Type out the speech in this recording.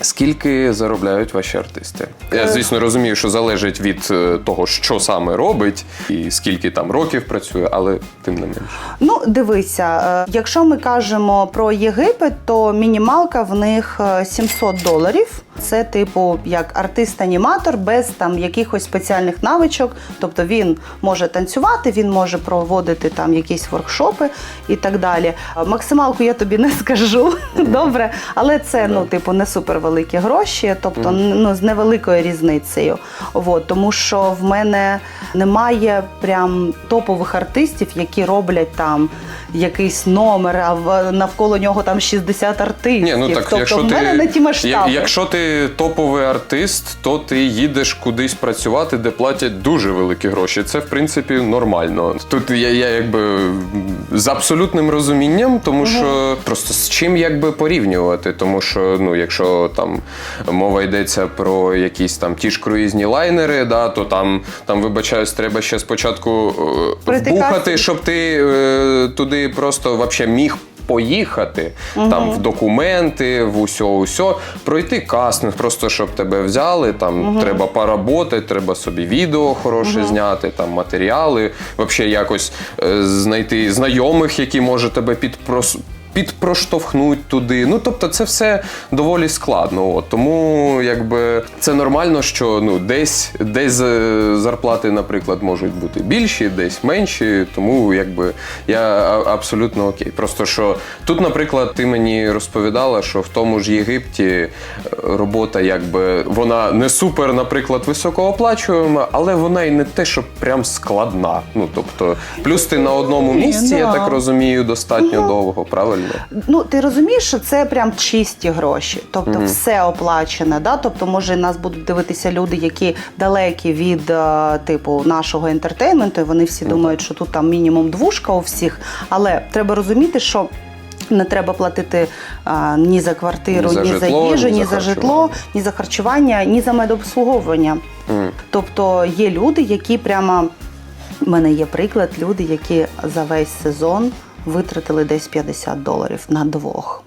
Скільки заробляють ваші артисти? Е. Я, звісно, розумію, що залежить від е, того, що саме робить, і скільки там років працює, але тим не менше. Ну, дивися, е, якщо ми кажемо про Єгипет, то мінімалка в них е, 700 доларів. Це типу як артист-аніматор без там якихось спеціальних навичок. Тобто він може танцювати, він може проводити там якісь воркшопи і так далі. Е, Максималку я тобі не скажу, добре, але це ну, типу, не супервеликі гроші, тобто ну, з невеликою різницею. От, тому що в мене немає прям топових артистів, які роблять там якийсь номер, а в- навколо нього там 60 артистів. Ні, ну так, тобто якщо в мене ти, не ті масштаби. я- якщо ти топовий артист, то ти їдеш кудись працювати, де платять дуже великі гроші. Це в принципі нормально. Тут я, я якби з абсолютним розумінням, тому що просто з чим якби порівнювати, тому що ну, якщо там мова йдеться про якісь там ті ж круїзні лайнери, да, то там, там вибачаюсь, треба ще спочатку е, вбухати, щоб ти е, туди просто вообще міг. Поїхати там в документи, в усьо, усьо, пройти кастинг, просто щоб тебе взяли. Там треба поработати, треба собі відео хороше зняти, там матеріали, взагалі якось е, знайти знайомих, які може тебе підпрос... підпроштовхнуть туди. Ну тобто, це все доволі складно. От. Тому якби це нормально, що ну десь десь зарплати, наприклад, можуть бути більші, десь менші. Тому якби я абсолютно окей. Просто що тут, наприклад, ти мені розповідала, що в тому ж Єгипті е, робота, якби вона не супер, наприклад, високооплачуєма, але вона і не те, що прям складна. Ну тобто, плюс ти на одному місці, я так розумію, достатньо довго, правильно? Ну, ти розумієш, що це прям чисті гроші, тобто все оплачене. Да? Тобто, може, нас будуть дивитися люди, які далекі від е, типу нашого ентертейменту, і вони всі думають, що тут там мінімум двушка у всіх. Але треба розуміти, що. Не треба платити а, ні за квартиру, Ні за ні за їжу, ні ні за за житло, ні за харчування, ні за медобслуговування. Мгм. Тобто є люди, які прямо в мене є приклад, люди, які за весь сезон витратили десь 50 доларів на двох.